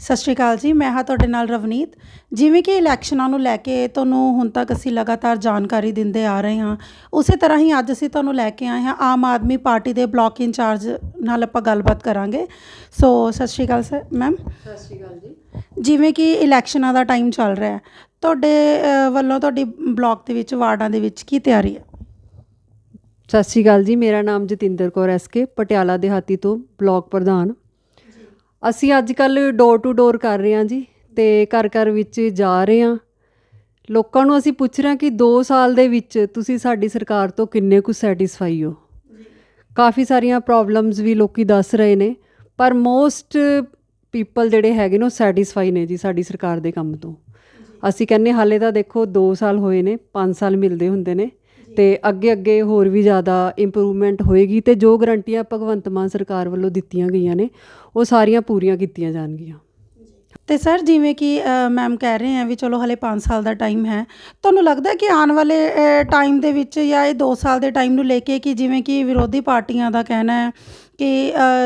ਸਤਿ ਸ਼੍ਰੀ ਅਕਾਲ ਜੀ ਮੈਂ ਹਾਂ ਤੁਹਾਡੇ ਨਾਲ ਰਵਨੀਤ। ਜਿਵੇਂ ਕਿ ਇਲੈਕਸ਼ਨਾਂ ਨੂੰ ਲੈ ਕੇ ਤੁਹਾਨੂੰ ਹੁਣ ਤੱਕ ਅਸੀਂ ਲਗਾਤਾਰ ਜਾਣਕਾਰੀ ਦਿੰਦੇ ਆ ਰਹੇ ਹਾਂ ਉਸੇ ਤਰ੍ਹਾਂ ਹੀ ਅੱਜ ਅਸੀਂ ਤੁਹਾਨੂੰ ਲੈ ਕੇ ਆਏ ਹਾਂ ਆਮ ਆਦਮੀ ਪਾਰਟੀ ਦੇ ਬਲਾਕ ਇੰਚਾਰਜ ਨਾਲ ਆਪਾਂ ਗੱਲਬਾਤ ਕਰਾਂਗੇ। ਸੋ ਸਤਿ ਸ਼੍ਰੀ ਅਕਾਲ ਸਰ ਮੈਮ। ਸਤਿ ਸ਼੍ਰੀ ਅਕਾਲ ਜੀ। ਜਿਵੇਂ ਕਿ ਇਲੈਕਸ਼ਨਾਂ ਦਾ ਟਾਈਮ ਚੱਲ ਰਿਹਾ ਹੈ ਤੁਹਾਡੇ ਵੱਲੋਂ ਤੁਹਾਡੀ ਬਲਾਕ ਦੇ ਵਿੱਚ ਵਾਰਡਾਂ ਦੇ ਵਿੱਚ ਕੀ ਤਿਆਰੀ ਹੈ? ਸਤਿ ਸ਼੍ਰੀ ਅਕਾਲ ਜੀ ਮੇਰਾ ਨਾਮ ਜਤਿੰਦਰ ਕੌਰ ਐਸਕੇ ਪਟਿਆਲਾ ਦੇਹਾਤੀ ਤੋਂ ਬਲਾਕ ਪ੍ਰਧਾਨ। ਅਸੀਂ ਅੱਜ ਕੱਲ ਡੋਰ ਟੂ ਡੋਰ ਕਰ ਰਹੇ ਹਾਂ ਜੀ ਤੇ ਘਰ ਘਰ ਵਿੱਚ ਜਾ ਰਹੇ ਹਾਂ। ਲੋਕਾਂ ਨੂੰ ਅਸੀਂ ਪੁੱਛ ਰਹੇ ਹਾਂ ਕਿ 2 ਸਾਲ ਦੇ ਵਿੱਚ ਤੁਸੀਂ ਸਾਡੀ ਸਰਕਾਰ ਤੋਂ ਕਿੰਨੇ ਕੁ ਸੈਟੀਸਫਾਈ ਹੋ? ਕਾਫੀ ਸਾਰੀਆਂ ਪ੍ਰੋਬਲਮਸ ਵੀ ਲੋਕੀ ਦੱਸ ਰਹੇ ਨੇ, ਪਰ ਮੋਸਟ ਪੀਪਲ ਜਿਹੜੇ ਹੈਗੇ ਨੇ ਉਹ ਸੈਟੀਸਫਾਈ ਨੇ ਜੀ ਸਾਡੀ ਸਰਕਾਰ ਦੇ ਕੰਮ ਤੋਂ। ਅਸੀਂ ਕਹਿੰਨੇ ਹਾਲੇ ਤਾਂ ਦੇਖੋ 2 ਸਾਲ ਹੋਏ ਨੇ 5 ਸਾਲ ਮਿਲਦੇ ਹੁੰਦੇ ਨੇ। ਤੇ ਅੱਗੇ ਅੱਗੇ ਹੋਰ ਵੀ ਜ਼ਿਆਦਾ ਇੰਪਰੂਵਮੈਂਟ ਹੋਏਗੀ ਤੇ ਜੋ ਗਰੰਟੀਆਂ ਭਗਵੰਤ ਮਾਨ ਸਰਕਾਰ ਵੱਲੋਂ ਦਿੱਤੀਆਂ ਗਈਆਂ ਨੇ ਉਹ ਸਾਰੀਆਂ ਪੂਰੀਆਂ ਕੀਤੀਆਂ ਜਾਣਗੀਆਂ। ਤੇ ਸਰ ਜਿਵੇਂ ਕਿ ਮੈਮ ਕਹਿ ਰਹੇ ਆ ਵੀ ਚਲੋ ਹਲੇ 5 ਸਾਲ ਦਾ ਟਾਈਮ ਹੈ ਤੁਹਾਨੂੰ ਲੱਗਦਾ ਕਿ ਆਉਣ ਵਾਲੇ ਟਾਈਮ ਦੇ ਵਿੱਚ ਜਾਂ ਇਹ 2 ਸਾਲ ਦੇ ਟਾਈਮ ਨੂੰ ਲੈ ਕੇ ਕਿ ਜਿਵੇਂ ਕਿ ਵਿਰੋਧੀ ਪਾਰਟੀਆਂ ਦਾ ਕਹਿਣਾ ਹੈ ਕਿ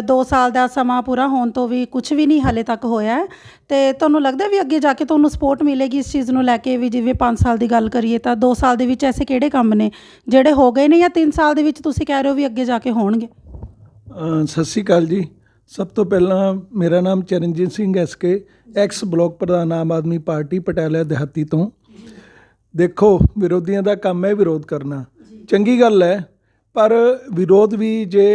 2 ਸਾਲ ਦਾ ਸਮਾਂ ਪੂਰਾ ਹੋਣ ਤੋਂ ਵੀ ਕੁਝ ਵੀ ਨਹੀਂ ਹਾਲੇ ਤੱਕ ਹੋਇਆ ਹੈ। ਤੇ ਤੁਹਾਨੂੰ ਲੱਗਦਾ ਵੀ ਅੱਗੇ ਜਾ ਕੇ ਤੁਹਾਨੂੰ ਸਪੋਰਟ ਮਿਲੇਗੀ ਇਸ ਚੀਜ਼ ਨੂੰ ਲੈ ਕੇ ਵੀ ਜਿਵੇਂ 5 ਸਾਲ ਦੀ ਗੱਲ ਕਰੀਏ ਤਾਂ 2 ਸਾਲ ਦੇ ਵਿੱਚ ਐਸੇ ਕਿਹੜੇ ਕੰਮ ਨੇ ਜਿਹੜੇ ਹੋ ਗਏ ਨੇ ਜਾਂ 3 ਸਾਲ ਦੇ ਵਿੱਚ ਤੁਸੀਂ ਕਹਿ ਰਹੇ ਹੋ ਵੀ ਅੱਗੇ ਜਾ ਕੇ ਹੋਣਗੇ? ਸਤਿ ਸ਼੍ਰੀ ਅਕਾਲ ਜੀ। ਸਭ ਤੋਂ ਪਹਿਲਾਂ ਮੇਰਾ ਨਾਮ Charanjeet Singh S K ex block ਪ੍ਰਧਾਨ ਆਮ ਆਦਮੀ ਪਾਰਟੀ ਪਟਿਆਲਾ ਦਿਹਾਤੀ ਤੋਂ। ਦੇਖੋ, ਵਿਰੋਧੀਆਂ ਦਾ ਕੰਮ ਹੈ ਵਿਰੋਧ ਕਰਨਾ। ਚੰਗੀ ਗੱਲ ਹੈ, ਪਰ ਵਿਰੋਧ ਵੀ ਜੇ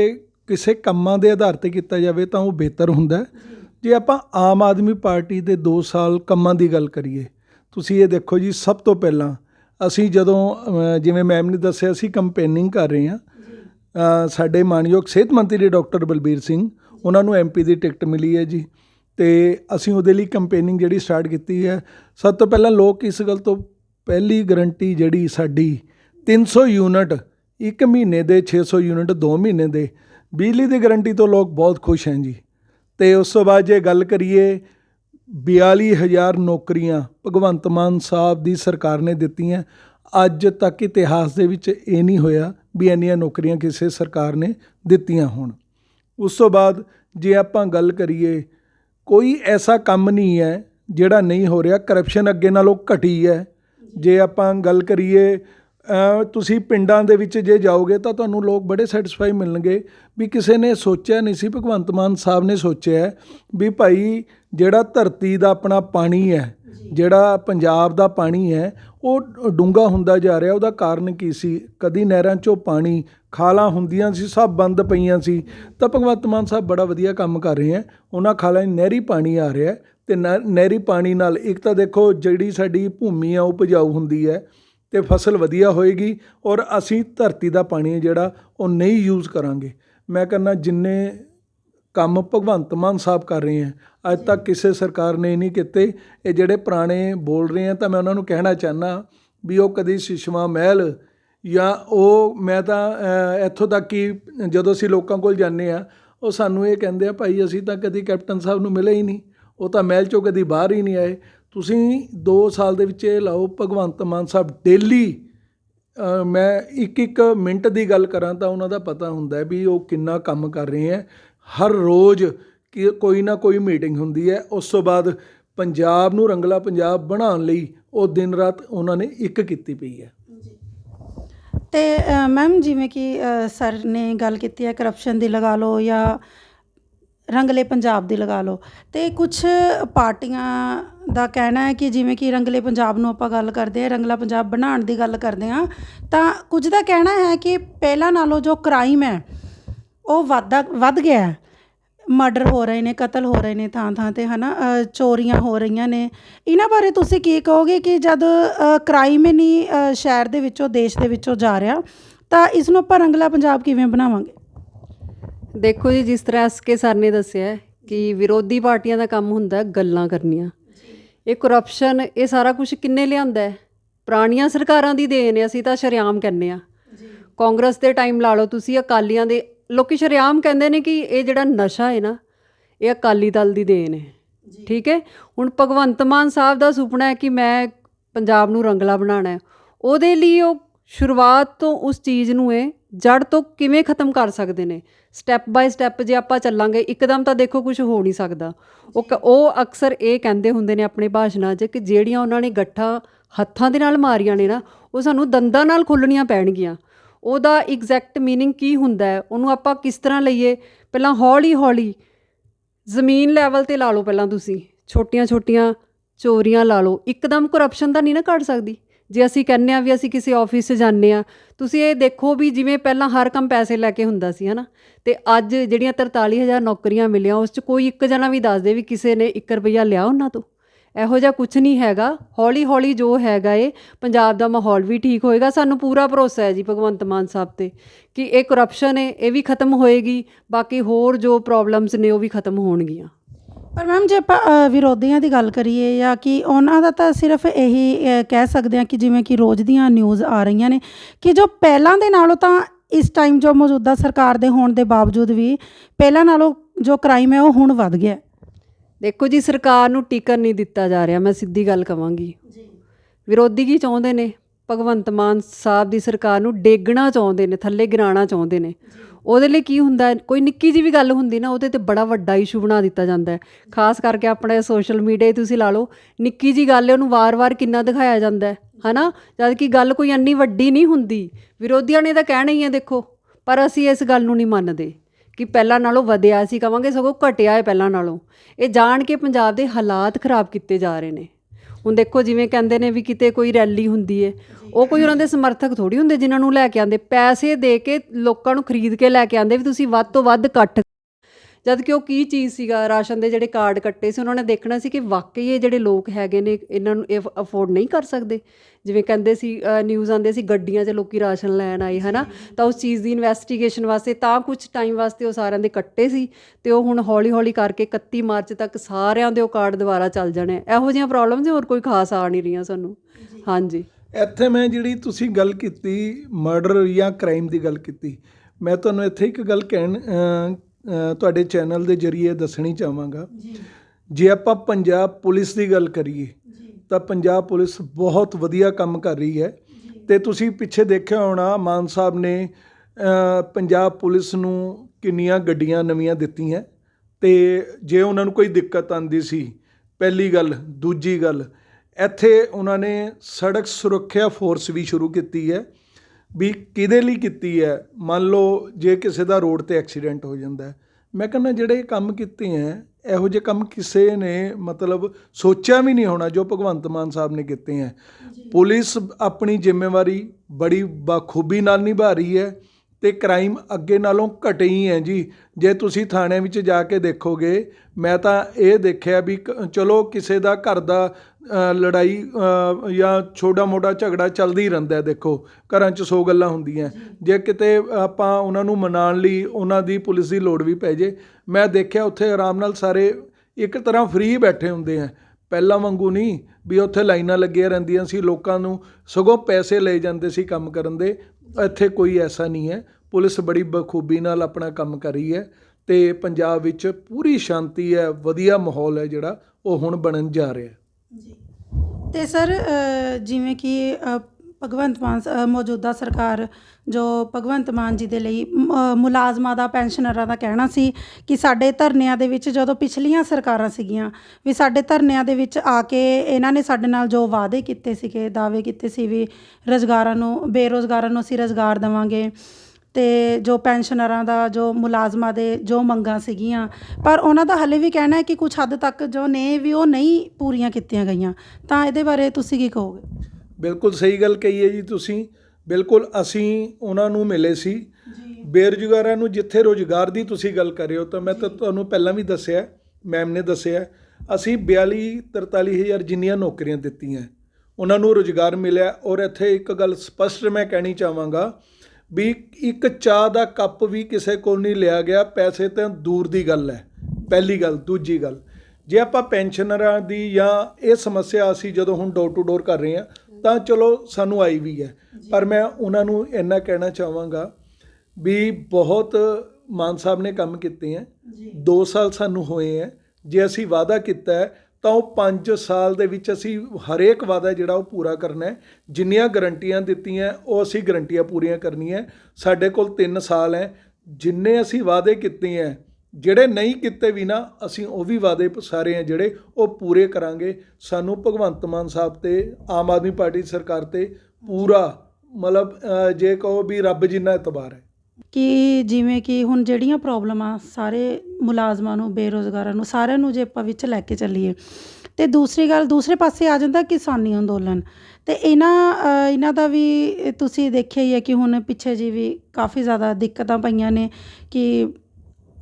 ਕਿਸੇ ਕੰਮਾਂ ਦੇ ਆਧਾਰ ਤੇ ਕੀਤਾ ਜਾਵੇ ਤਾਂ ਉਹ ਬਿਹਤਰ ਹੁੰਦਾ ਜੇ ਆਪਾਂ ਆਮ ਆਦਮੀ ਪਾਰਟੀ ਦੇ 2 ਸਾਲ ਕੰਮਾਂ ਦੀ ਗੱਲ ਕਰੀਏ, ਤੁਸੀਂ ਇਹ ਦੇਖੋ ਜੀ, ਸਭ ਤੋਂ ਪਹਿਲਾਂ ਅਸੀਂ ਜਦੋਂ ਜਿਵੇਂ ਮੈਮ ਨੇ ਦੱਸਿਆ, ਅਸੀਂ ਕੰਪੇਨਿੰਗ ਕਰ ਰਹੇ ਹਾਂ। ਸਾਡੇ ਮਾਨਯੋਗ ਸਿਹਤ ਮੰਤਰੀ ਡਾਕਟਰ ਬਲਬੀਰ ਸਿੰਘ, ਉਹਨਾਂ ਨੂੰ ਐਮਪੀ ਦੀ ਟਿਕਟ ਮਿਲੀ ਹੈ ਜੀ। ਤੇ ਅਸੀਂ ਉਹਦੇ ਲਈ ਕੰਪੇਨਿੰਗ ਜਿਹੜੀ ਸਟਾਰਟ ਕੀਤੀ ਹੈ। ਸਭ ਤੋਂ ਪਹਿਲਾਂ ਲੋਕ ਇਸ ਗੱਲ ਤੋਂ ਪਹਿਲੀ ਗਰੰਟੀ ਜਿਹੜੀ ਸਾਡੀ 300 ਯੂਨਿਟ ਇੱਕ ਮਹੀਨੇ ਦੇ 600 ਯੂਨਿਟ 2 ਮਹੀਨੇ ਦੇ ਬਿਜਲੀ ਦੀ ਗਰੰਟੀ ਤੋਂ ਲੋਕ ਬਹੁਤ ਖੁਸ਼ ਹਨ ਜੀ। ਤੇ ਉਸ ਤੋਂ ਬਾਅਦ ਜੇ ਗੱਲ ਕਰੀਏ 42000 ਨੌਕਰੀਆਂ ਭਗਵੰਤ ਮਾਨ ਸਾਹਿਬ ਦੀ ਸਰਕਾਰ ਨੇ ਦਿੱਤੀਆਂ, ਅੱਜ ਤੱਕ ਇਤਿਹਾਸ ਦੇ ਵਿੱਚ ਇਹ ਨਹੀਂ ਹੋਇਆ ਵੀ ਇੰਨੀਆਂ ਨੌਕਰੀਆਂ ਕਿਸੇ ਸਰਕਾਰ ਨੇ ਦਿੱਤੀਆਂ ਹੋਣ। ਉਸ ਤੋਂ ਬਾਅਦ ਜੇ ਆਪਾਂ ਗੱਲ ਕਰੀਏ, ਕੋਈ ਐਸਾ ਕੰਮ ਨਹੀਂ ਹੈ ਜਿਹੜਾ ਨਹੀਂ ਹੋ ਰਿਹਾ ਕਰਪਸ਼ਨ ਅੱਗੇ ਨਾਲੋਂ ਘਟੀ ਹੈ। ਜੇ ਆਪਾਂ ਗੱਲ ਕਰੀਏ ਤੁਸੀਂ ਪਿੰਡਾਂ ਦੇ ਵਿੱਚ ਜੇ ਜਾਓਗੇ ਤਾਂ ਤੁਹਾਨੂੰ ਲੋਕ ਬੜੇ ਸੈਟੀਸਫਾਈ ਮਿਲਣਗੇ ਵੀ ਕਿਸੇ ਨੇ ਸੋਚਿਆ ਨਹੀਂ ਸੀ ਭਗਵੰਤ ਮਾਨ ਸਾਹਿਬ ਨੇ ਸੋਚਿਆ ਵੀ ਭਾਈ ਜਿਹੜਾ ਧਰਤੀ ਦਾ ਆਪਣਾ ਪਾਣੀ ਹੈ ਜਿਹੜਾ ਪੰਜਾਬ ਦਾ ਪਾਣੀ ਹੈ ਉਹ ਡੂੰਘਾ ਹੁੰਦਾ ਜਾ ਰਿਹਾ ਉਹਦਾ ਕਾਰਨ ਕੀ ਸੀ? ਕਦੀ ਨਹਿਰਾਂ 'ਚੋਂ ਪਾਣੀ ਖਾਲਾਂ ਹੁੰਦੀਆਂ ਸੀ ਸਭ ਬੰਦ ਪਈਆਂ ਸੀ। ਤਾਂ ਭਗਵੰਤ ਮਾਨ ਸਾਹਿਬ ਬੜਾ ਵਧੀਆ ਕੰਮ ਕਰ ਰਹੇ ਹੈ। ਉਹਨਾਂ ਖਾਲਾਂ 'ਚ ਨਹਿਰੀ ਪਾਣੀ ਆ ਰਿਹਾ ਤੇ ਨਹਿ- ਨਹਿਰੀ ਪਾਣੀ ਨਾਲ ਇੱਕ ਤਾਂ ਦੇਖੋ ਜਿਹੜੀ ਸਾਡੀ ਭੂਮੀ ਆ ਉਹ ਉਪਜਾਊ ਹੁੰਦੀ ਹੈ। ਅਤੇ ਫਸਲ ਵਧੀਆ ਹੋਏਗੀ ਔਰ ਅਸੀਂ ਧਰਤੀ ਦਾ ਪਾਣੀ ਜਿਹੜਾ ਉਹ ਨਹੀਂ ਯੂਜ਼ ਕਰਾਂਗੇ। ਮੈਂ ਕਹਿੰਦਾ ਜਿੰਨੇ ਕੰਮ ਭਗਵੰਤ ਮਾਨ ਸਾਹਿਬ ਕਰ ਰਹੇ ਹੈ, ਅੱਜ ਤੱਕ ਕਿਸੇ ਸਰਕਾਰ ਨੇ ਨਹੀਂ ਕੀਤੇ। ਇਹ ਜਿਹੜੇ ਪੁਰਾਣੇ ਬੋਲ ਰਹੇ ਹੈ, ਤਾਂ ਮੈਂ ਉਹਨਾਂ ਨੂੰ ਕਹਿਣਾ ਚਾਹੁੰਦਾ ਵੀ ਉਹ ਕਦੀ ਸਿਸ਼ਮਾ ਮਹਿਲ ਜਾਂ ਉਹ ਮੈਂ ਤਾਂ ਇੱਥੋਂ ਤੱਕ ਕਿ ਜਦੋਂ ਅਸੀਂ ਲੋਕਾਂ ਕੋਲ ਜਾਂਦੇ ਆ ਉਹ ਸਾਨੂੰ ਇਹ ਕਹਿੰਦੇ ਆ, ਭਾਈ ਅਸੀਂ ਤਾਂ ਕਦੀ ਕੈਪਟਨ ਸਾਹਿਬ ਨੂੰ ਮਿਲੇ ਹੀ ਨਹੀਂ। ਉਹ ਤਾਂ ਮਹਿਲ ਚੋਂ ਕਦੀ ਬਾਹਰ ਹੀ ਨਹੀਂ ਆਏ। ਤੁਸੀਂ 2 ਸਾਲ ਦੇ ਵਿੱਚ ਇਹ ਲਾਓ, ਭਗਵੰਤ ਮਾਨ ਸਾਹਿਬ ਡੇਲੀ ਮੈਂ ਇੱਕ ਇੱਕ ਮਿੰਟ ਦੀ ਗੱਲ ਕਰਾਂ ਤਾਂ ਉਹਨਾਂ ਦਾ ਪਤਾ ਹੁੰਦਾ ਵੀ ਉਹ ਕਿੰਨਾ ਕੰਮ ਕਰ ਰਹੇ ਹੈ। ਹਰ ਰੋਜ਼ ਕਿ ਕੋਈ ਨਾ ਕੋਈ ਮੀਟਿੰਗ ਹੁੰਦੀ ਹੈ। ਉਸ ਤੋਂ ਬਾਅਦ ਪੰਜਾਬ ਨੂੰ ਰੰਗਲਾ ਪੰਜਾਬ ਬਣਾਉਣ ਲਈ ਉਹ ਦਿਨ ਰਾਤ ਉਹਨਾਂ ਨੇ ਇੱਕ ਕੀਤੀ ਪਈ ਹੈ। ਤੇ ਮੈਮ ਜਿਵੇਂ ਕਿ ਸਰ ਨੇ ਗੱਲ ਕੀਤੀ ਹੈ ਕਰਪਸ਼ਨ ਦੀ ਲਗਾ ਲਓ ਜਾਂ ਰੰਗਲੇ ਪੰਜਾਬ ਦੀ ਲਗਾ ਲਓ। ਅਤੇ ਕੁਛ ਪਾਰਟੀਆਂ ਦਾ ਕਹਿਣਾ ਹੈ ਕਿ ਜਿਵੇਂ ਕਿ ਰੰਗਲੇ ਪੰਜਾਬ ਨੂੰ ਆਪਾਂ ਗੱਲ ਕਰਦੇ ਹਾਂ ਰੰਗਲਾ ਪੰਜਾਬ ਬਣਾਉਣ ਦੀ ਗੱਲ ਕਰਦੇ ਹਾਂ ਤਾਂ ਕੁਝ ਦਾ ਕਹਿਣਾ ਹੈ ਕਿ ਪਹਿਲਾਂ ਨਾਲੋਂ ਜੋ ਕ੍ਰਾਈਮ ਹੈ ਉਹ ਵਾਧਾ ਵੱਧ ਗਿਆ ਹੈ। ਮਰਡਰ ਹੋ ਰਹੇ ਨੇ ਕਤਲ ਹੋ ਰਹੇ ਨੇ ਥਾਂ ਥਾਂ ਤੇ ਹਨਾ? ਅ, ਚੋਰੀਆਂ ਹੋ ਰਹੀਆਂ ਨੇ। ਇਹਨਾਂ ਬਾਰੇ ਤੁਸੀਂ ਕੀ ਕਹੋਗੇ ਕਿ ਜਦ ਕ੍ਰਾਈਮ ਹੀ ਨਹੀਂ ਸ਼ਹਿਰ ਦੇ ਵਿੱਚੋਂ ਦੇਸ਼ ਦੇ ਵਿੱਚੋਂ ਜਾ ਰਿਹਾ ਤਾਂ ਇਸ ਨੂੰ ਆਪਾਂ ਰੰਗਲਾ ਪੰਜਾਬ ਕਿਵੇਂ ਬਣਾਵਾਂਗੇ? ਦੇਖੋ ਜੀ ਜਿਸ ਤਰ੍ਹਾਂ ਐਸਕੇ ਸਰ ਨੇ ਦੱਸਿਆ ਹੈ ਕਿ ਵਿਰੋਧੀ ਪਾਰਟੀਆਂ ਦਾ ਕੰਮ ਹੁੰਦਾ ਹੈ ਗੱਲਾਂ ਕਰਨੀਆਂ। ਇਹ ਕਰਪਸ਼ਨ ਇਹ ਸਾਰਾ ਕੁਝ ਕਿੰਨੇ ਲਿਆਂਦਾ ਹੈ? ਪੁਰਾਣੀਆਂ ਸਰਕਾਰਾਂ ਦੀ ਦੇਣ ਹੈ ਅਸੀਂ ਤਾਂ ਸ਼ਰੇਆਮ ਕਹਿੰਦੇ ਆ ਕਾਂਗਰਸ ਦੇ ਟਾਈਮ ਲਾ ਲਓ ਤੁਸੀਂ ਅਕਾਲੀਆਂ ਦੇ ਲੋਕੀ ਸ਼ਰੇਆਮ ਕਹਿੰਦੇ ਨੇ ਕਿ ਇਹ ਜਿਹੜਾ ਨਸ਼ਾ ਹੈ ਨਾ ਇਹ ਅਕਾਲੀ ਦਲ ਦੀ ਦੇਣ ਹੈ। ਠੀਕ ਹੈ? ਹੁਣ ਭਗਵੰਤ ਮਾਨ ਸਾਹਿਬ ਦਾ ਸੁਪਨਾ ਹੈ ਕਿ ਮੈਂ ਪੰਜਾਬ ਨੂੰ ਰੰਗਲਾ ਬਣਾਉਣਾ ਹੈ। ਉਹਦੇ ਲਈ ਉਹ ਸ਼ੁਰੂਆਤ ਤੋਂ ਉਸ ਚੀਜ਼ ਨੂੰ ਇਹ ਜੜ ਤੋਂ ਕਿਵੇਂ ਖਤਮ ਕਰ ਸਕਦੇ ਨੇ? ਸਟੈਪ ਬਾਈ ਸਟੈਪ ਜੇ ਆਪਾਂ ਚੱਲਾਂਗੇ, ਇੱਕਦਮ ਤਾਂ ਦੇਖੋ ਕੁਝ ਹੋ ਨਹੀਂ ਸਕਦਾ। ਉਹ ਕ- ਉਹ ਅਕਸਰ ਇਹ ਕਹਿੰਦੇ ਹੁੰਦੇ ਨੇ ਆਪਣੇ ਭਾਸ਼ਣਾਂ 'ਚ ਕਿ ਜਿਹੜੀਆਂ ਉਹਨਾਂ ਨੇ ਗੱਠਾਂ ਹੱਥਾਂ ਦੇ ਨਾਲ ਮਾਰੀਆਂ ਨੇ ਨਾ, ਉਹ ਸਾਨੂੰ ਦੰਦਾਂ ਨਾਲ ਖੋਲਣੀਆਂ ਪੈਣਗੀਆਂ। ਉਹਦਾ ਐਗਜ਼ੈਕਟ ਮੀਨਿੰਗ ਕੀ ਹੁੰਦਾ ਹੈ? ਉਹਨੂੰ ਆਪਾਂ ਕਿਸ ਤਰ੍ਹਾਂ ਲਈਏ? ਪਹਿਲਾਂ ਹੌਲੀ ਹੌਲੀ ਜ਼ਮੀਨ ਲੈਵਲ ਤੇ ਲਾ ਲਓ ਪਹਿਲਾਂ ਤੁਸੀਂ। ਛੋਟੀਆਂ-ਛੋਟੀਆਂ ਚੋਰੀਆਂ ਲਾ ਲਓ। ਇੱਕਦਮ ਕਰਪਸ਼ਨ ਤਾਂ ਨਹੀਂ ਨਾ ਘਟ ਸਕਦੀ। ਜੇ ਅਸੀਂ ਕਹਿੰਨੇ ਆ ਵੀ ਅਸੀਂ ਕਿਸੇ ਆਫਿਸ 'ਚ ਜਾਂਦੇ ਆ ਤੁਸੀਂ ਇਹ ਦੇਖੋ ਵੀ ਜਿਵੇਂ ਪਹਿਲਾਂ ਹਰ ਕੰਮ ਪੈਸੇ ਲੈ ਕੇ ਹੁੰਦਾ ਸੀ, ਹਨਾ? ਤੇ ਅੱਜ ਜਿਹੜੀਆਂ 43000 ਨੌਕਰੀਆਂ ਮਿਲੀਆਂ, ਉਸ 'ਚ ਕੋਈ ਇੱਕ ਜਣਾ ਵੀ ਦੱਸ ਦੇ ਵੀ ਕਿਸੇ ਨੇ 1 ਰੁਪਈਆ ਲਿਆ ਉਹਨਾਂ ਤੋਂ। ਇਹੋ ਜਿਹਾ ਕੁਝ ਨਹੀਂ ਹੈਗਾ। ਹੌਲੀ ਹੌਲੀ ਜੋ ਹੈਗਾ ਏ ਪੰਜਾਬ ਦਾ ਮਾਹੌਲ ਵੀ ਠੀਕ ਹੋਏਗਾ। ਸਾਨੂੰ ਪੂਰਾ ਭਰੋਸਾ ਹੈ ਜੀ ਭਗਵੰਤ ਮਾਨ ਸਾਹਿਬ ਤੇ ਕਿ ਇਹ ਕਰਪਸ਼ਨ ਹੈ, ਇਹ ਵੀ ਖਤਮ ਹੋਏਗੀ। ਬਾਕੀ ਹੋਰ ਜੋ ਪ੍ਰੋਬਲਮਸ ਨੇ ਉਹ ਵੀ ਖਤਮ ਹੋਣਗੀਆਂ। ਪਰ ਮੈਮ ਜੇ ਆਪਾਂ ਅ, ਵਿਰੋਧੀਆਂ ਦੀ ਗੱਲ ਕਰੀਏ ਜਾਂ ਕਿ ਉਹਨਾਂ ਦਾ ਤਾਂ ਸਿਰਫ ਇਹੀ ਅ, ਕਹਿ ਸਕਦੇ ਹਾਂ ਕਿ ਜਿਵੇਂ ਕਿ ਰੋਜ਼ ਦੀਆਂ ਨਿਊਜ਼ ਆ ਰਹੀਆਂ ਨੇ ਕਿ ਜੋ ਪਹਿਲਾਂ ਦੇ ਨਾਲੋਂ ਤਾਂ ਇਸ ਟਾਈਮ ਜੋ ਮੌਜੂਦਾ ਸਰਕਾਰ ਦੇ ਹੋਣ ਦੇ ਬਾਵਜੂਦ ਵੀ ਪਹਿਲਾਂ ਨਾਲੋਂ ਜੋ ਕ੍ਰਾਈਮ ਹੈ ਉਹ ਹੁਣ ਵੱਧ ਗਿਆ ਹੈ। ਦੇਖੋ ਜੀ ਸਰਕਾਰ ਨੂੰ ਟਿਕਣ ਨਹੀਂ ਦਿੱਤਾ ਜਾ ਰਿਹਾ ਮੈਂ ਸਿੱਧੀ ਗੱਲ ਕਵਾਂਗੀ। ਵਿਰੋਧੀ ਕੀ ਚਾਹੁੰਦੇ ਨੇ? ਭਗਵੰਤ ਮਾਨ ਸਾਹਿਬ ਦੀ ਸਰਕਾਰ ਨੂੰ ਡੇਗਣਾ ਚਾਹੁੰਦੇ ਨੇ ਥੱਲੇ ਗਿਰਾਣਾ ਚਾਹੁੰਦੇ ਨੇ। ਉਹਦੇ ਲਈ ਕੀ ਹੁੰਦਾ ਕੋਈ ਨਿੱਕੀ ਜੀ ਵੀ ਗੱਲ ਹੁੰਦੀ ਨਾ, ਉਹਦੇ ਤੇ ਬੜਾ ਵੱਡਾ ਇਸ਼ੂ ਬਣਾ ਦਿੱਤਾ ਜਾਂਦਾ ਹੈ। ਖਾਸ ਕਰਕੇ ਆਪਣੇ ਸੋਸ਼ਲ ਮੀਡੀਆ ਤੁਸੀਂ ਲਾ ਲਓ, ਨਿੱਕੀ ਜੀ ਗੱਲ ਉਹਨੂੰ ਵਾਰ-ਵਾਰ ਕਿੰਨਾ ਦਿਖਾਇਆ ਜਾਂਦਾ ਹੈ, ਹਨਾ? ਜਦ ਕਿ ਗੱਲ ਕੋਈ ਇੰਨੀ ਵੱਡੀ ਨਹੀਂ ਹੁੰਦੀ। ਵਿਰੋਧੀਆਂ ਨੇ ਤਾਂ ਕਹਿਣਾ ਹੀ ਹੈ, ਦੇਖੋ, ਪਰ ਅਸੀਂ ਇਸ ਗੱਲ ਨੂੰ ਨਹੀਂ ਮੰਨਦੇ ਕਿ ਪਹਿਲਾਂ ਨਾਲੋਂ ਵਧਿਆ, ਅਸੀਂ ਕਵਾਂਗੇ ਸਗੋਂ ਘਟਿਆ ਹੈ ਪਹਿਲਾਂ ਨਾਲੋਂ। ਇਹ ਜਾਣ ਕੇ ਪੰਜਾਬ ਦੇ ਹਾਲਾਤ ਖਰਾਬ ਕੀਤੇ ਜਾ ਰਹੇ ਨੇ। ਹੁਣ ਦੇਖੋ ਜਿਵੇਂ ਕਹਿੰਦੇ ਨੇ ਵੀ ਕਿਤੇ ਕੋਈ ਰੈਲੀ ਹੁੰਦੀ ਹੈ ਉਹ ਕੋਈ ਉਹਨਾਂ ਦੇ ਸਮਰਥਕ ਥੋੜੀ ਹੁੰਦੇ ਜਿਨ੍ਹਾਂ ਨੂੰ ਲੈ ਕੇ ਆਂਦੇ ਪੈਸੇ ਦੇ ਕੇ ਲੋਕਾਂ ਨੂੰ ਖਰੀਦ ਕੇ ਲੈ ਕੇ ਆਂਦੇ ਵੀ ਤੁਸੀਂ ਵੱਧ ਤੋਂ ਵੱਧ ਇਕੱਠ ਜਦ ਕਿ ਉਹ ਕੀ ਚੀਜ਼ ਸੀਗਾ? ਰਾਸ਼ਨ ਦੇ ਜਿਹੜੇ ਕਾਰਡ ਕੱਟੇ ਸੀ ਉਹਨਾਂ ਨੇ ਦੇਖਣਾ ਸੀ ਕਿ ਵਾਕਈ ਇਹ ਜਿਹੜੇ ਲੋਕ ਹੈਗੇ ਨੇ ਇਹਨਾਂ ਨੂੰ ਇਹ ਅਫੋਰਡ ਨਹੀਂ ਕਰ ਸਕਦੇ। ਜਿਵੇਂ ਕਹਿੰਦੇ ਸੀ ਨਿਊਜ਼ ਆਉਂਦੇ ਸੀ ਗੱਡੀਆਂ 'ਚ ਲੋਕੀ ਰਾਸ਼ਨ ਲੈਣ ਆਏ ਹਨਾ? ਤਾਂ ਉਸ ਚੀਜ਼ ਦੀ ਇਨਵੈਸਟੀਗੇਸ਼ਨ ਵਾਸਤੇ ਤਾਂ ਕੁਝ ਟਾਈਮ ਵਾਸਤੇ ਉਹ ਸਾਰਿਆਂ ਦੇ ਕੱਟੇ ਸੀ ਤੇ ਉਹ ਹੁਣ ਹੌਲੀ ਹੌਲੀ ਕਰਕੇ 31 ਮਾਰਚ ਤੱਕ ਸਾਰਿਆਂ ਦੇ ਉਹ ਕਾਰਡ ਦੁਬਾਰਾ ਚੱਲ ਜਾਣੇ। ਇਹੋ ਜਿਹੀਆਂ ਪ੍ਰੋਬਲਮਸ ਹੋਰ ਕੋਈ ਖਾਸ ਆ ਨਹੀਂ ਰਹੀਆਂ ਸਾਨੂੰ। ਹਾਂਜੀ। ਇੱਥੇ ਮੈਂ ਜਿਹੜੀ ਤੁਸੀਂ ਗੱਲ ਕੀਤੀ ਮਰਡਰ ਜਾਂ ਕ੍ਰਾਈਮ ਦੀ ਗੱਲ ਕੀਤੀ ਮੈਂ ਤੁਹਾਨੂੰ ਇੱਥੇ ਇੱਕ ਗੱਲ ਕਹਿਣ ਤੁਹਾਡੇ ਚੈਨਲ ਦੇ ਜ਼ਰੀਏ ਦੱਸਣੀ ਚਾਹਾਂਗਾ। ਜੇ। ਆਪਾਂ ਪੰਜਾਬ ਪੁਲਿਸ ਦੀ ਗੱਲ ਕਰੀਏ ਤਾਂ ਪੰਜਾਬ ਪੁਲਿਸ ਬਹੁਤ ਵਧੀਆ ਕੰਮ ਕਰ ਰਹੀ ਹੈ। ਤੇ ਤੁਸੀਂ ਪਿੱਛੇ ਦੇਖਿਆ ਹੋਣਾ ਮਾਨ ਸਾਹਿਬ ਨੇ ਪੰਜਾਬ ਪੁਲਿਸ ਨੂੰ ਕਿੰਨੀਆਂ ਗੱਡੀਆਂ ਨਵੀਆਂ ਦਿੱਤੀਆਂ। ਤੇ ਜੇ ਉਹਨਾਂ ਨੂੰ ਕੋਈ ਦਿੱਕਤ ਆਂਦੀ ਸੀ ਪਹਿਲੀ ਗੱਲ। ਦੂਜੀ ਗੱਲ ਇੱਥੇ ਉਹਨਾਂ ਨੇ ਸੜਕ ਸੁਰੱਖਿਆ ਫੋਰਸ ਵੀ ਸ਼ੁਰੂ ਕੀਤੀ ਹੈ। ਵੀ ਕਿਹਦੇ ਲਈ ਕੀਤੀ ਹੈ? ਮੰਨ ਲਓ ਜੇ ਕਿਸੇ ਦਾ ਰੋਡ ਤੇ ਐਕਸੀਡੈਂਟ ਹੋ ਜਾਂਦਾ ਮੈਂ ਕਹਿੰਦਾ ਜਿਹੜੇ ਕੰਮ ਕੀਤੇ ਹੈ ਇਹੋ ਜਿਹੇ ਕੰਮ ਕਿਸੇ ਨੇ ਮਤਲਬ ਸੋਚਿਆ ਵੀ ਨਹੀਂ ਹੋਣਾ ਜੋ ਭਗਵੰਤ ਮਾਨ ਸਾਹਿਬ ਨੇ ਕੀਤੇ ਹੈ। ਪੁਲਿਸ ਆਪਣੀ ਜ਼ਿੰਮੇਵਾਰੀ ਬੜੀ ਬਖੂਬੀ ਨਾਲ ਨਿਭਾ ਰਹੀ ਹੈ। ਅਤੇ ਕ੍ਰਾਈਮ ਅੱਗੇ ਨਾਲੋਂ ਘਟੇ ਹੀ ਹੈ ਜੀ। ਜੇ ਤੁਸੀਂ ਥਾਣਿਆਂ ਵਿੱਚ ਜਾ ਕੇ ਦੇਖੋਗੇ, ਮੈਂ ਤਾਂ ਇਹ ਦੇਖਿਆ ਵੀ ਕ- ਚਲੋ ਕਿਸੇ ਦਾ ਘਰ ਦਾ ਲੜਾਈ ਜਾਂ ਛੋਟਾ ਮੋਟਾ ਝਗੜਾ ਚੱਲਦਾ ਹੀ ਰਹਿੰਦਾ ਦੇਖੋ। ਘਰਾਂ 'ਚ ਸੌ ਗੱਲਾਂ ਹੁੰਦੀਆਂ। ਜੇ ਕਿਤੇ ਆਪਾਂ ਉਹਨਾਂ ਨੂੰ ਮਨਾਉਣ ਲਈ ਉਹਨਾਂ ਦੀ ਪੁਲਿਸ ਦੀ ਲੋੜ ਵੀ ਪੈ ਜੇ, ਮੈਂ ਦੇਖਿਆ ਉੱਥੇ ਆਰਾਮ ਨਾਲ ਸਾਰੇ ਇੱਕ ਤਰ੍ਹਾਂ ਫ੍ਰੀ ਬੈਠੇ ਹੁੰਦੇ ਆ ਪਹਿਲਾਂ ਵਾਂਗੂ ਨਹੀਂ, ਵੀ ਉੱਥੇ ਲਾਈਨਾਂ ਲੱਗੀਆਂ ਰਹਿੰਦੀਆਂ ਸੀ ਲੋਕਾਂ ਨੂੰ, ਸਗੋਂ ਪੈਸੇ ਲਏ ਜਾਂਦੇ ਸੀ ਕੰਮ ਕਰਨ ਦੇ। ਇੱਥੇ ਕੋਈ ਐਸਾ ਨਹੀਂ ਹੈ। ਪੁਲਿਸ ਬੜੀ ਬਖੂਬੀ ਨਾਲ ਆਪਣਾ ਕੰਮ ਕਰ ਰਹੀ ਹੈ ਅਤੇ ਪੰਜਾਬ ਵਿੱਚ ਪੂਰੀ ਸ਼ਾਂਤੀ ਹੈ, ਵਧੀਆ ਮਾਹੌਲ ਹੈ ਜਿਹੜਾ ਉਹ ਹੁਣ ਬਣਨ ਜਾ ਰਿਹਾ ਹੈ। ਤੇ ਸਰ ਜਿਵੇਂ ਕਿ ਭਗਵੰਤ ਮਾਨ ਸ- ਮੌਜੂਦਾ ਸਰਕਾਰ ਜੋ ਭਗਵੰਤ ਮਾਨ ਜੀ ਦੇ ਲਈ ਮੁਲਾਜ਼ਮਾਂ ਦਾ, ਪੈਨਸ਼ਨਰਾਂ ਦਾ ਕਹਿਣਾ ਸੀ ਕਿ ਸਾਡੇ ਧਰਨਿਆਂ ਦੇ ਵਿੱਚ ਜਦੋਂ ਪਿਛਲੀਆਂ ਸਰਕਾਰਾਂ ਸੀਗੀਆਂ, ਵੀ ਸਾਡੇ ਧਰਨਿਆਂ ਦੇ ਵਿੱਚ ਆ ਕੇ ਇਹਨਾਂ ਨੇ ਸਾਡੇ ਨਾਲ ਜੋ ਵਾਅਦੇ ਕੀਤੇ ਸੀਗੇ, ਦਾਅਵੇ ਕੀਤੇ ਸੀ ਵੀ ਰੁਜ਼ਗਾਰਾਂ ਨੂੰ, ਬੇਰੁਜ਼ਗਾਰਾਂ ਨੂੰ ਅਸੀਂ ਰੁਜ਼ਗਾਰ ਦੇਵਾਂਗੇ ਤੇ ਜੋ ਪੈਨਸ਼ਨਰਾਂ ਦਾ, ਜੋ ਮੁਲਾਜ਼ਮਾਂ ਦੇ ਜੋ ਮੰਗਾਂ ਸੀਗੀਆਂ, ਪਰ ਉਹਨਾਂ ਦਾ ਹਲੇ ਵੀ ਕਹਿਣਾ ਹੈ ਕਿ ਕੁਝ ਹੱਦ ਤੱਕ ਜੋ ਨੇ ਵੀ ਉਹ ਨਹੀਂ ਪੂਰੀਆਂ ਕੀਤੀਆਂ ਗਈਆਂ। ਤਾਂ ਇਹਦੇ ਬਾਰੇ ਤੁਸੀਂ ਕੀ ਕਹੋਗੇ? ਬਿਲਕੁਲ ਸਹੀ ਗੱਲ ਕਹੀ ਹੈ ਜੀ ਤੁਸੀਂ। ਬਿਲਕੁਲ ਅਸੀਂ ਉਹਨਾਂ ਨੂੰ ਮਿਲੇ ਸੀ। ਬੇਰੁਜ਼ਗਾਰਾਂ ਨੂੰ ਜਿੱਥੇ ਰੋਜ਼ਗਾਰ ਦੀ ਤੁਸੀਂ ਗੱਲ ਕਰ ਰਹੇ ਹੋ ਤਾਂ ਮੈਂ ਤਾਂ ਤੁਹਾਨੂੰ ਪਹਿਲਾਂ ਵੀ ਦੱਸਿਆ ਮੈਮ ਨੇ ਦੱਸਿਆ ਅਸੀਂ 42 43 ਹਜ਼ਾਰ ਜਿੰਨੀਆਂ ਨੌਕਰੀਆਂ ਦਿੱਤੀਆਂ। ਉਹਨਾਂ ਨੂੰ ਰੋਜ਼ਗਾਰ ਮਿਲਿਆ ਔਰ ਇੱਥੇ ਇੱਕ ਗੱਲ ਸਪਸ਼ਟ ਮੈਂ ਕਹਿਣੀ ਚਾਹਾਂਗਾ ਵੀ ਇੱਕ ਚਾਹ ਦਾ ਕੱਪ ਵੀ ਕਿਸੇ ਕੋਲ ਨਹੀਂ ਲਿਆ ਗਿਆ ਪੈਸੇ ਤਾਂ ਦੂਰ ਦੀ ਗੱਲ ਹੈ ਪਹਿਲੀ ਗੱਲ। ਦੂਜੀ ਗੱਲ ਜੇ ਆਪਾਂ ਪੈਨਸ਼ਨਰਾਂ ਦੀ ਜਾਂ ਇਹ ਸਮੱਸਿਆ ਅਸੀਂ ਜਦੋਂ ਹੁਣ ਡੋਰ ਟੂ ਡੋਰ ਕਰ ਰਹੇ ਹਾਂ ਤਾਂ ਚਲੋ ਸਾਨੂੰ ਆਈ ਵੀ ਹੈ। ਪਰ ਮੈਂ ਉਹਨਾਂ ਨੂੰ ਇੰਨਾ ਕਹਿਣਾ ਚਾਹਾਂਗਾ ਵੀ ਬਹੁਤ ਮਾਨ ਸਾਹਿਬ ਨੇ ਕੰਮ ਕੀਤੇ ਹੈ। 2 ਸਾਲ ਸਾਨੂੰ ਹੋਏ ਹੈ। ਜੇ ਅਸੀਂ ਵਾਅਦਾ ਕੀਤਾ ਹੈ ਤਾਂ ਉਹ 5 ਸਾਲ ਦੇ ਵਿੱਚ ਅਸੀਂ ਹਰੇਕ ਵਾਅਦਾ ਜਿਹੜਾ ਉਹ ਪੂਰਾ ਕਰਨਾ ਹੈ। ਜਿੰਨੀਆਂ ਗਰੰਟੀਆਂ ਦਿੱਤੀਆਂ ਉਹ ਅਸੀਂ ਗਰੰਟੀਆਂ ਪੂਰੀਆਂ ਕਰਨੀਆਂ ਸਾਡੇ ਕੋਲ 3 ਸਾਲ ਹੈ। ਜਿੰਨੇ ਅਸੀਂ ਵਾਅਦੇ ਕੀਤੇ ਹੈ ਜਿਹੜੇ ਨਹੀਂ ਕੀਤੇ ਵੀ ਨਾ, ਅਸੀਂ ਉਹ ਵੀ ਵਾਅਦੇ ਸਾਰੇ ਹੈ ਜਿਹੜੇ ਉਹ ਪੂਰੇ ਕਰਾਂਗੇ। ਸਾਨੂੰ ਭਗਵੰਤ ਮਾਨ ਸਾਹਿਬ ਤੇ, ਆਮ ਆਦਮੀ ਪਾਰਟੀ ਸਰਕਾਰ ਤੇ ਪੂਰਾ ਮਤਲਬ ਜੇ ਕਹੋ ਵੀ ਰੱਬ ਜਿੰਨਾ ਇਤਬਾਰ ਹੈ। ਕਿ ਜਿਵੇਂ ਕਿ ਹੁਣ ਜਿਹੜੀਆਂ ਪ੍ਰੋਬਲਮਾਂ ਸਾਰੇ ਮੁਲਾਜ਼ਮਾਂ ਨੂੰ, ਬੇਰੋਜ਼ਗਾਰਾਂ ਨੂੰ, ਸਾਰਿਆਂ ਨੂੰ ਜੇ ਆਪਾਂ ਵਿੱਚ ਲੈ ਕੇ ਚੱਲੀਏ, ਤੇ ਦੂਸਰੀ ਗੱਲ, ਦੂਸਰੇ ਪਾਸੇ ਆ ਜਾਂਦਾ ਕਿਸਾਨੀ ਅੰਦੋਲਨ। ਤੇ ਇਹਨਾਂ ਇਹਨਾਂ ਦਾ ਵੀ ਤੁਸੀਂ ਦੇਖਿਆ ਹੀ ਹੈ ਕਿ ਹੁਣ ਪਿੱਛੇ ਜੀ ਵੀ ਕਾਫੀ ਜ਼ਿਆਦਾ ਦਿੱਕਤਾਂ ਪਈਆਂ ਨੇ ਕਿ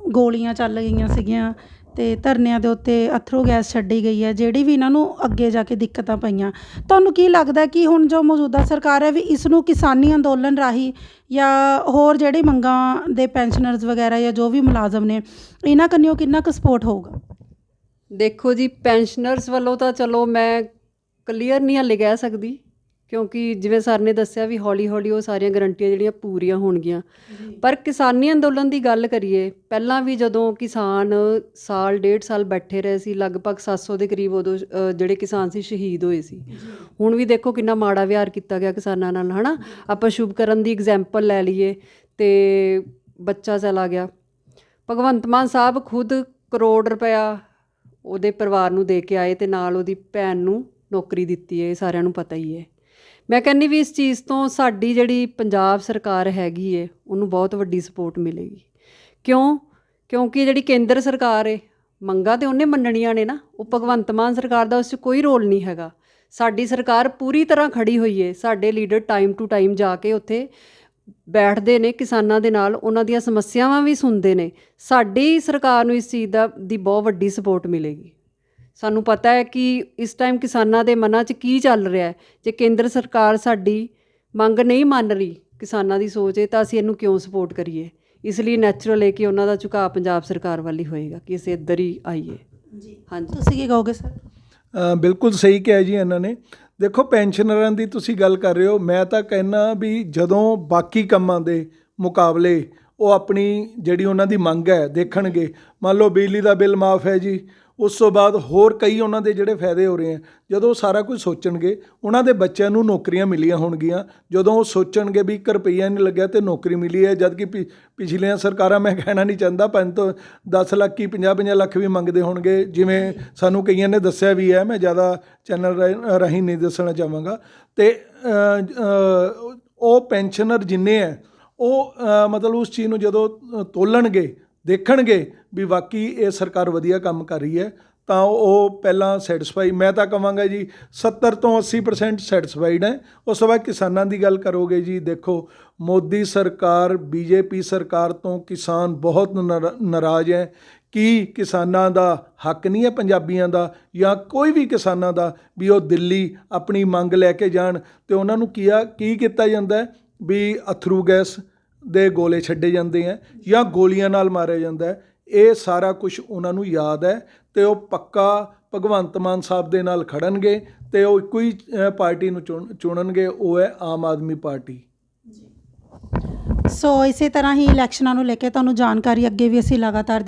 ਗੋਲੀਆਂ ਚੱਲ ਗਈਆਂ ਸੀਗੀਆਂ ਤੇ ਧਰਨਿਆਂ ਦੇ ਉੱਤੇ ਅਥਰੂ ਗੈਸ ਛੱਡੀ ਗਈ ਹੈ, ਜਿਹੜੀ ਵੀ ਇਹਨਾਂ ਨੂੰ ਅੱਗੇ ਜਾ ਕੇ ਦਿੱਕਤਾਂ ਪਈਆਂ। ਤੁਹਾਨੂੰ ਕੀ ਲੱਗਦਾ ਕਿ ਹੁਣ ਜੋ ਮੌਜੂਦਾ ਸਰਕਾਰ ਹੈ ਵੀ ਇਸ ਨੂੰ ਕਿਸਾਨੀ ਅੰਦੋਲਨ ਰਾਹੀਂ ਜਾਂ ਹੋਰ ਜਿਹੜੇ ਮੰਗਾਂ ਦੇ ਪੈਨਸ਼ਨਰਸ ਵਗੈਰਾ ਜਾਂ ਜੋ ਵੀ ਮੁਲਾਜ਼ਮ ਨੇ, ਇਹਨਾਂ ਕੰਨਿਓ ਕਿੰਨਾ ਕੁ ਸਪੋਰਟ ਹੋਊਗਾ? ਦੇਖੋ ਜੀ, ਪੈਨਸ਼ਨਰਸ ਵੱਲੋਂ ਤਾਂ ਚਲੋ ਮੈਂ ਕਲੀਅਰ ਨਹੀਂ ਹਾਲੇ ਕਹਿ ਸਕਦੀ। ਕਿਉਂਕਿ ਜਿਵੇਂ ਸਰ ਨੇ ਦੱਸਿਆ ਵੀ ਹੌਲੀ ਹੌਲੀ ਉਹ ਸਾਰੀਆਂ ਗਰੰਟੀਆਂ ਜਿਹੜੀਆਂ ਪੂਰੀਆਂ ਹੋਣਗੀਆਂ। ਪਰ ਕਿਸਾਨੀ ਅੰਦੋਲਨ ਦੀ ਗੱਲ ਕਰੀਏ ਪਹਿਲਾਂ ਵੀ ਜਦੋਂ ਕਿਸਾਨ ਸਾਲ ਡੇਢ ਸਾਲ ਬੈਠੇ ਰਹੇ ਸੀ ਲਗਭਗ 700 ਦੇ ਕਰੀਬ ਉਦੋਂ ਜਿਹੜੇ ਕਿਸਾਨ ਸੀ ਸ਼ਹੀਦ ਹੋਏ ਸੀ। ਹੁਣ ਵੀ ਦੇਖੋ ਕਿੰਨਾ ਮਾੜਾ ਵਿਹਾਰ ਕੀਤਾ ਗਿਆ ਕਿਸਾਨਾਂ ਨਾਲ ਹਨਾ? ਆਪਾਂ ਸ਼ੁਭਕਰਨ ਦੀ ਐਗਜ਼ਾਮਪਲ ਲੈ ਲਈਏ ਤੇ ਬੱਚਾ ਚਲਾ ਗਿਆ। ਭਗਵੰਤ ਮਾਨ ਸਾਹਿਬ ਖੁਦ ਕਰੋੜ ਰੁਪਇਆ ਉਹਦੇ ਪਰਿਵਾਰ ਨੂੰ ਦੇ ਕੇ ਆਏ ਤੇ ਨਾਲ ਉਹਦੀ ਭੈਣ ਨੂੰ ਨੌਕਰੀ ਦਿੱਤੀ ਹੈ ਇਹ ਸਾਰਿਆਂ ਨੂੰ ਪਤਾ ਹੀ ਹੈ। ਮੈਂ ਕਹਿੰਦੀ ਵੀ ਇਸ ਚੀਜ਼ ਤੋਂ ਸਾਡੀ ਜਿਹੜੀ ਪੰਜਾਬ ਸਰਕਾਰ ਹੈਗੀ ਹੈ ਉਹਨੂੰ ਬਹੁਤ ਵੱਡੀ ਸਪੋਰਟ ਮਿਲੇਗੀ। ਕਿਉਂ? ਕਿਉਂਕਿ ਜਿਹੜੀ ਕੇਂਦਰ ਸਰਕਾਰ ਏ, ਮੰਗਾਂ ਤੇ ਉਹਨੇ ਮੰਨਣੀਆਂ ਨੇ ਨਾ, ਉਹ ਭਗਵੰਤ ਮਾਨ ਸਰਕਾਰ ਦਾ ਉਸ 'ਚ ਕੋਈ ਰੋਲ ਨਹੀਂ ਹੈਗਾ। ਸਾਡੀ ਸਰਕਾਰ ਪੂਰੀ ਤਰ੍ਹਾਂ ਖੜੀ ਹੋਈ ਹੈ ਸਾਡੇ ਲੀਡਰ ਟਾਈਮ ਟੂ ਟਾਈਮ ਜਾ ਕੇ ਉੱਥੇ ਬੈਠਦੇ ਨੇ, ਕਿਸਾਨਾਂ ਦੇ ਨਾਲ, ਉਹਨਾਂ ਦੀਆਂ ਸਮੱਸਿਆਵਾਂ ਵੀ ਸੁਣਦੇ ਨੇ। ਸਾਡੀ ਸਰਕਾਰ ਨੂੰ ਇਸ ਚੀਜ਼ ਦਾ, ਦੀ ਬਹੁਤ ਵੱਡੀ ਸਪੋਰਟ ਮਿਲੇਗੀ। ਸਾਨੂੰ ਪਤਾ ਹੈ ਕਿ ਇਸ ਟਾਈਮ ਕਿਸਾਨਾਂ ਦੇ ਮਨਾਂ 'ਚ ਕੀ ਚੱਲ ਰਿਹਾ ਹੈ। ਜੇ ਕੇਂਦਰ ਸਰਕਾਰ ਸਾਡੀ ਮੰਗ ਨਹੀਂ ਮੰਨ ਰਹੀ ਕਿਸਾਨਾਂ ਦੀ ਸੋਚ ਹੈ ਤਾਂ ਅਸੀਂ ਇਹਨੂੰ ਕਿਉਂ ਸਪੋਰਟ ਕਰੀਏ? ਇਸ ਲਈ ਨੈਚੁਰਲ ਹੈ ਕਿ ਉਹਨਾਂ ਦਾ ਝੁਕਾਅ ਪੰਜਾਬ ਸਰਕਾਰ ਵੱਲ ਹੀ ਹੋਏਗਾ ਕਿ ਅਸੀਂ ਇੱਧਰ ਹੀ ਆਈਏ। ਜੀ। ਹਾਂਜੀ। ਤੁਸੀਂ ਕੀ ਕਹੋਗੇ ਸਰ? ਬਿਲਕੁਲ ਸਹੀ ਕਿਹਾ ਜੀ ਇਹਨਾਂ ਨੇ। ਦੇਖੋ ਪੈਨਸ਼ਨਰਾਂ ਦੀ ਤੁਸੀਂ ਗੱਲ ਕਰ ਰਹੇ ਹੋ। ਮੈਂ ਤਾਂ ਕਹਿਣਾ ਵੀ ਜਦੋਂ ਬਾਕੀ ਕੰਮਾਂ ਦੇ ਮੁਕਾਬਲੇ ਉਹ ਆਪਣੀ ਜਿਹੜੀ ਉਹਨਾਂ ਦੀ ਮੰਗ ਹੈ ਦੇਖਣਗੇ। ਮੰਨ ਲਓ ਬਿਜਲੀ ਦਾ ਬਿੱਲ ਮਾਫ ਹੈ ਜੀ। ਉਸ ਤੋਂ ਬਾਅਦ ਹੋਰ ਕਈ ਉਹਨਾਂ ਦੇ ਜਿਹੜੇ ਫਾਇਦੇ ਹੋ ਰਹੇ ਆ। ਜਦੋਂ ਉਹ ਸਾਰਾ ਕੁਝ ਸੋਚਣਗੇ, ਉਹਨਾਂ ਦੇ ਬੱਚਿਆਂ ਨੂੰ ਨੌਕਰੀਆਂ ਮਿਲੀਆਂ ਹੋਣਗੀਆਂ। ਜਦੋਂ ਉਹ ਸੋਚਣਗੇ ਵੀ 1 ਰੁਪਈਆ ਨਹੀਂ ਲੱਗਿਆ ਤੇ ਨੌਕਰੀ ਮਿਲੀ ਹੈ ਜਦ ਕਿ ਪਿ- ਪਿਛਲੀਆਂ ਸਰਕਾਰਾਂ, ਮੈਂ ਕਹਿਣਾ ਨਹੀਂ ਚਾਹੁੰਦਾ, ਪੰਜ ਤੋਂ 10 ਲੱਖ ਕੀ 50 50 ਲੱਖ ਵੀ ਮੰਗਦੇ ਹੋਣਗੇ। ਜਿਵੇਂ ਸਾਨੂੰ ਕਈਆਂ ਨੇ ਦੱਸਿਆ ਵੀ ਹੈ, ਮੈਂ ਜ਼ਿਆਦਾ ਚੈਨਲ ਰਾਹੀਂ ਨਹੀਂ ਦੱਸਣਾ ਚਾਹਾਂਗਾ। ਤੇ ਉਹ ਪੈਨਸ਼ਨਰ ਜਿੰਨੇ ਹੈ ਉਹ ਮਤਲਬ ਉਸ ਚੀਜ਼ ਨੂੰ ਜਦੋਂ ਤੋਲਣਗੇ, ਦੇਖਣਗੇ ਵੀ ਵਾਕਈ ਇਹ ਸਰਕਾਰ ਵਧੀਆ ਕੰਮ ਕਰ ਰਹੀ ਹੈ, ਤਾਂ ਉਹ ਪਹਿਲਾਂ ਸੈਟੀਸਫਾਈ ਮੈਂ ਤਾਂ ਕਹਾਂਗਾ ਜੀ 70 ਤੋਂ 80% ਸੈਟੀਸਫਾਈਡ ਹੈ। ਉਸ ਤੋਂ ਬਾਅਦ ਕਿਸਾਨਾਂ ਦੀ ਗੱਲ ਕਰੋਗੇ ਜੀ, ਦੇਖੋ ਮੋਦੀ ਸਰਕਾਰ, ਬੀਜੇਪੀ ਸਰਕਾਰ ਤੋਂ ਕਿਸਾਨ ਬਹੁਤ ਨਰਾ- ਨਾਰਾਜ਼ ਹੈ ਕੀ ਕਿਸਾਨਾਂ ਦਾ ਹੱਕ ਨਹੀਂ ਹੈ ਪੰਜਾਬੀਆਂ ਦਾ ਜਾਂ ਕੋਈ ਵੀ ਕਿਸਾਨਾਂ ਦਾ ਵੀ ਉਹ ਦਿੱਲੀ ਆਪਣੀ ਮੰਗ ਲੈ ਕੇ ਜਾਣ। ਤੇ ਉਹਨਾਂ ਨੂੰ ਕੀਆ ਕੀ ਕੀਤਾ ਜਾਂਦਾ ਵੀ ਅਥਰੂ ਗੈਸ ਦੇ ਗੋਲੇ ਛੱਡੇ ਜਾਂਦੇ ਹੈ ਜਾਂ ਗੋਲੀਆਂ ਨਾਲ ਮਾਰਿਆ ਜਾਂਦਾ ਇਹ ਸਾਰਾ ਕੁਝ ਉਹਨਾਂ ਨੂੰ ਯਾਦ ਹੈ ਤੇ ਉਹ ਪੱਕਾ ਭਗਵੰਤ ਮਾਨ ਸਾਹਿਬ ਦੇ ਨਾਲ ਖੜਨਗੇ ਤੇ ਉਹ ਇੱਕੋ ਹੀ ਪਾਰਟੀ ਨੂੰ ਚੁਣ- ਚੁਣਨਗੇ, ਉਹ ਹੈ ਆਮ ਆਦਮੀ ਪਾਰਟੀ। ਸੋ ਇਸੇ ਤਰ੍ਹਾਂ ਹੀ ਇਲੈਕਸ਼ਨਾਂ ਨੂੰ ਲੈ ਕੇ ਤੁਹਾਨੂੰ ਜਾਣਕਾਰੀ ਅੱਗੇ ਵੀ ਅਸੀਂ ਲਗਾਤਾਰ